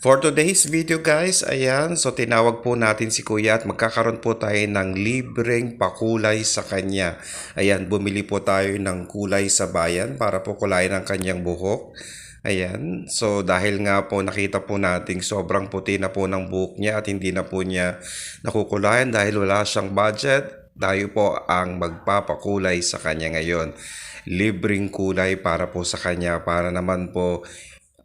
For today's video guys, ayan, so tinawag po natin si Kuya at magkakaroon po tayo ng libreng pakulay sa kanya. Ayan, bumili po tayo ng kulay sa bayan para po kulayan ang kanyang buhok. Ayan, so dahil nga po nakita po nating sobrang puti na po ng buhok niya at hindi na po niya nakukulayan dahil wala siyang budget, tayo po ang magpapakulay sa kanya ngayon. Libreng kulay para po sa kanya para naman po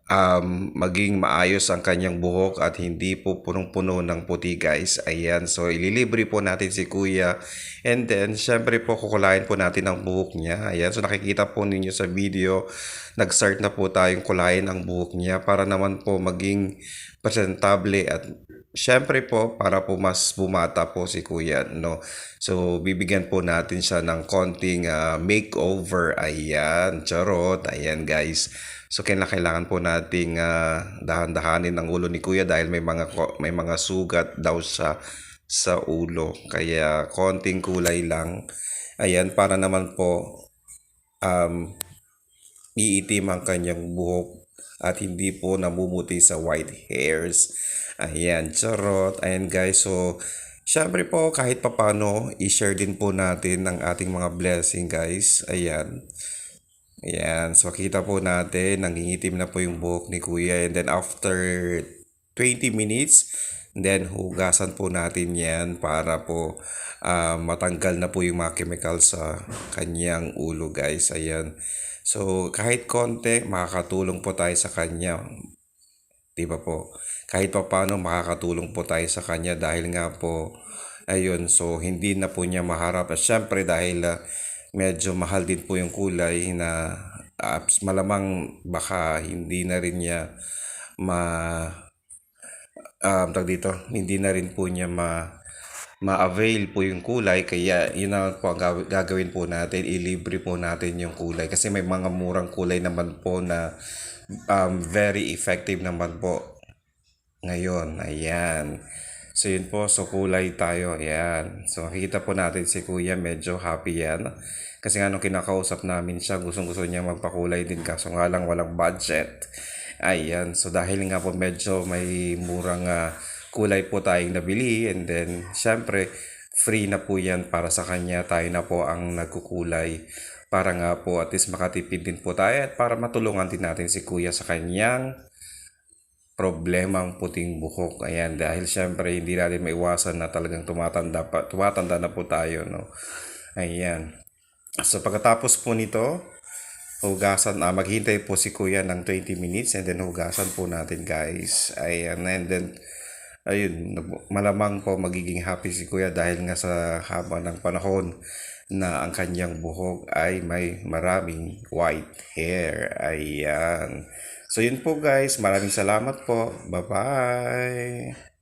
um, maging maayos ang kanyang buhok at hindi po punong-puno ng puti guys. Ayan, so ililibre po natin si kuya. And then, syempre po kukulayan po natin ang buhok niya. Ayan, so nakikita po ninyo sa video, nag-start na po tayong kulayan ang buhok niya para naman po maging presentable at syempre po para po mas bumata po si kuya no? So bibigyan po natin siya ng konting ah, makeover. Ayan charot. Ayan guys. So kailangan po nating ah, dahan-dahanin ang ulo ni kuya dahil may mga may mga sugat daw sa sa ulo. Kaya konting kulay lang. Ayan para naman po um, iitim ang kanyang buhok at hindi po namumuti sa white hairs. Ayan, charot. Ayan guys, so syempre po kahit papano, i-share din po natin ang ating mga blessing guys. Ayan. Ayan, so kita po natin, nangingitim na po yung buhok ni Kuya. And then after 20 minutes, then hugasan po natin yan para po ah, matanggal na po yung mga chemical sa kanyang ulo guys. Ayan. So kahit konti, makakatulong po tayo sa kanya. Di ba po? Kahit pa paano makakatulong po tayo sa kanya dahil nga po, ayun, so hindi na po niya maharap. At syempre dahil ah, medyo mahal din po yung kulay na ah, malamang baka hindi na rin niya ma um, tawag dito, hindi na rin po niya ma ma-avail po yung kulay kaya yun na po ang gaw- gagawin po natin ilibre po natin yung kulay kasi may mga murang kulay naman po na um, very effective naman po ngayon. Ayan. So yun po. So kulay tayo. Ayan. So nakikita po natin si kuya. Medyo happy yan. Kasi nga nung kinakausap namin siya gustong gusto niya magpakulay din. Kaso nga lang walang budget. Ayan. So dahil nga po medyo may murang ah, kulay po tayong nabili. And then syempre free na po yan para sa kanya tayo na po ang nagkukulay para nga po at least makatipid din po tayo at para matulungan din natin si kuya sa kanyang problemang puting buhok. Ayan, dahil syempre hindi natin maiwasan na talagang tumatanda pa, tumatanda na po tayo, no. Ayan. So pagkatapos po nito, hugasan, ah, maghintay po si kuya ng 20 minutes and then hugasan po natin guys. Ayan, and then ayun, malamang po magiging happy si kuya dahil nga sa haba ng panahon na ang kanyang buhok ay may maraming white hair. Ayan. So yun po guys, maraming salamat po. Bye-bye.